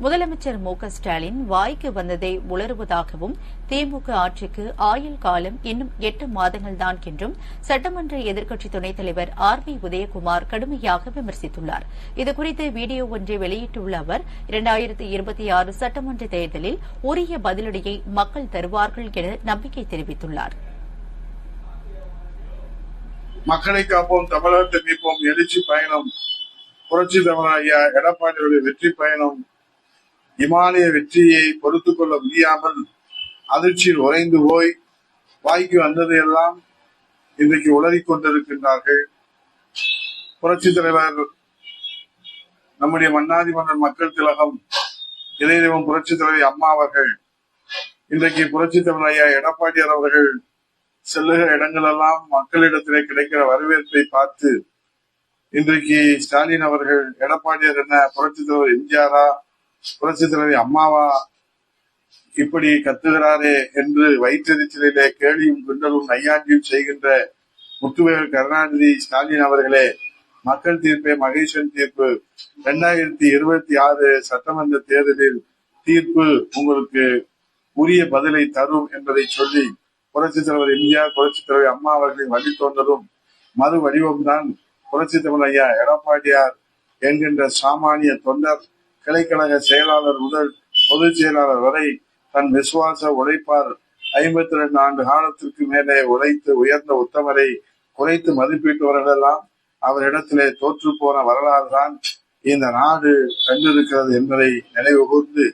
முதலமைச்சர் மு க ஸ்டாலின் வாய்க்கு வந்ததை உளறுவதாகவும் திமுக ஆட்சிக்கு ஆயுள் காலம் இன்னும் எட்டு மாதங்கள்தான் என்றும் சட்டமன்ற எதிர்க்கட்சி துணைத் தலைவர் ஆர் பி உதயகுமார் கடுமையாக விமர்சித்துள்ளார். இதுகுறித்து வீடியோ ஒன்றை வெளியிட்டுள்ள அவர் இரண்டாயிரத்தி இருபத்தி ஆறு சட்டமன்ற தேர்தலில் உரிய பதிலடியை மக்கள் தருவார்கள் என நம்பிக்கை தெரிவித்துள்ளார். மக்களை காப்போம் தமிழகத்தை மீட்போம் எழுச்சி பயணம் புரட்சி தமிழ் ஐயா எடப்பாடியுடைய வெற்றி பயணம் இமாலய வெற்றியை பொறுத்துக் கொள்ள முடியாமல் அதிர்ச்சியில் உறைந்து போய் வாய்க்கு வந்ததையெல்லாம் இன்றைக்கு உளறிக் கொண்டிருக்கின்றார்கள் புரட்சி தலைவர் நம்முடைய மன்னாதி மன்னர் மக்கள் திலகம் இளையதெய்வம் புரட்சி தலைவர் அம்மா அவர்கள் இன்றைக்கு புரட்சி தலைவர் ஐயா எடப்பாடியார் அவர்கள் செல்லுகிற இடங்களெல்லாம் மக்களிடத்திலே கிடைக்கிற வரவேற்பை பார்த்து இன்றைக்கு ஸ்டாலின் அவர்கள் எடப்பாடியார் என்ன புரட்சி தலைவர் எம்ஜிஆரா புரட்சி தலைவி அம்மாவா இப்படி கத்துகிறாரே என்று வயிற்றெரிச்சலிலே கேலியும் கிண்டலும் நையாண்டியும் செய்கின்ற முத்துவேல் கருணாநிதி ஸ்டாலின் அவர்களே மக்கள் தீர்ப்பே மகேஸ்வரன் தீர்ப்பு. இரண்டாயிரத்தி இருபத்தி ஆறு சட்டமன்ற தேர்தலில் தீர்ப்பு உங்களுக்கு உரிய பதிலை தரும் என்பதை சொல்லி புரட்சி தலைவர் எம்ஜிஆர் புரட்சி தலைவர் அம்மா அவர்களின் வழி தோன்றதும் மறு வடிவம்தான் புரட்சி தலைவர் ஐயா எடப்பாடியார் என்கின்ற சாமானிய தொண்டர் கிளைக்கழக செயலாளர் முதல் பொதுச் செயலாளர் வரை தன் விசுவாச உழைப்பார் ஐம்பத்தி ரெண்டு ஆண்டு காலத்திற்கு மேலே உழைத்து உயர்ந்த உத்தமரை குறைத்து மதிப்பிட்டவர்களெல்லாம் அவரிடத்திலே தோற்று போன வரலாறு தான் இந்த நாடு கண்டிருக்கிறது என்பதை நினைவு கூர்ந்து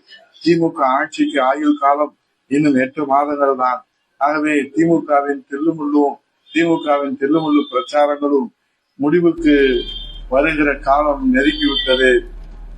திமுக ஆட்சிக்கு ஆயுள் காலம் இன்னும் எட்டு மாதங்கள் தான். ஆகவே திமுகவின் தில்லுமுள்ளும் திமுகவின் தில்லுமுள்ளு பிரச்சாரங்களும் முடிவுக்கு வருகிற காலம் நெருங்கிவிட்டது.